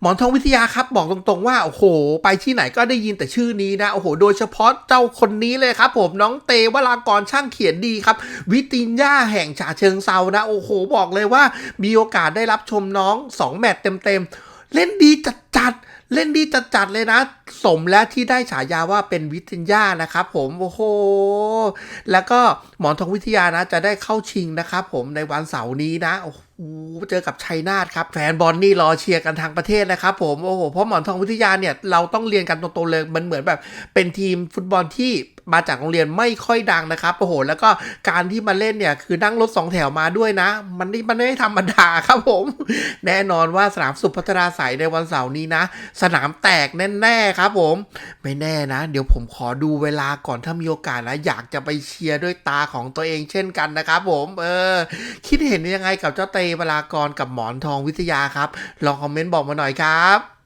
หมอนทองวิทยาครับบอกตรงๆว่า โอ้โห ไปที่ไหนก็ได้ยินแต่ชื่อนี้นะ โอ้โห โดยเฉพาะเจ้าคนนี้เลยครับผมน้องเตวรากรช่างเขียนดีครับ วิตินย่าแห่งฉาเชิงเซานะ โอ้โห บอกเลยว่ามีโอกาสได้รับชมน้อง 2 แมตช์เต็มๆ เล่นดีจัด ๆ เล่นดีจัดๆ เลยนะ สมแล้วที่ได้ฉายาว่าเป็นวิทยานะครับผมโอ้โห แล้วก็หมอนทองวิทยานะ จะได้เข้าชิงนะครับผมในวันเสาร์นี้นะโอ้โหเจอกับชัยนาทครับแฟนบอลนี่รอเชียร์กันทางประเทศนะครับผมโอ้โหเพราะหมอนทองวิทยาเนี่ยเราต้องเรียนกันตรงๆเลยมันเหมือนแบบเป็นทีมฟุตบอลที่ มาจากโรงเรียนไม่ค่อยดังนะครับโอ้โหแล้วก็การที่มาเล่นเนี่ยคือนั่งรถสองแถวมาด้วยนะ มันนี่มันไม่ธรรมดาครับผม แน่นอนว่าสนามสุพัฒนาสายในวันเสาร์นี้นะ สนามแตกแน่ๆครับผม ไม่แน่นะ เดี๋ยวผมขอดูเวลาก่อนถ้ามีโอกาสนะ อยากจะไปเชียร์ด้วยตาของตัวเองเช่นกันนะครับผมเออคิดเห็นยังไงกับเจ้าเตเวลากรกับหมอนทองวิทยาครับ ลองคอมเมนต์บอกมาหน่อยครับ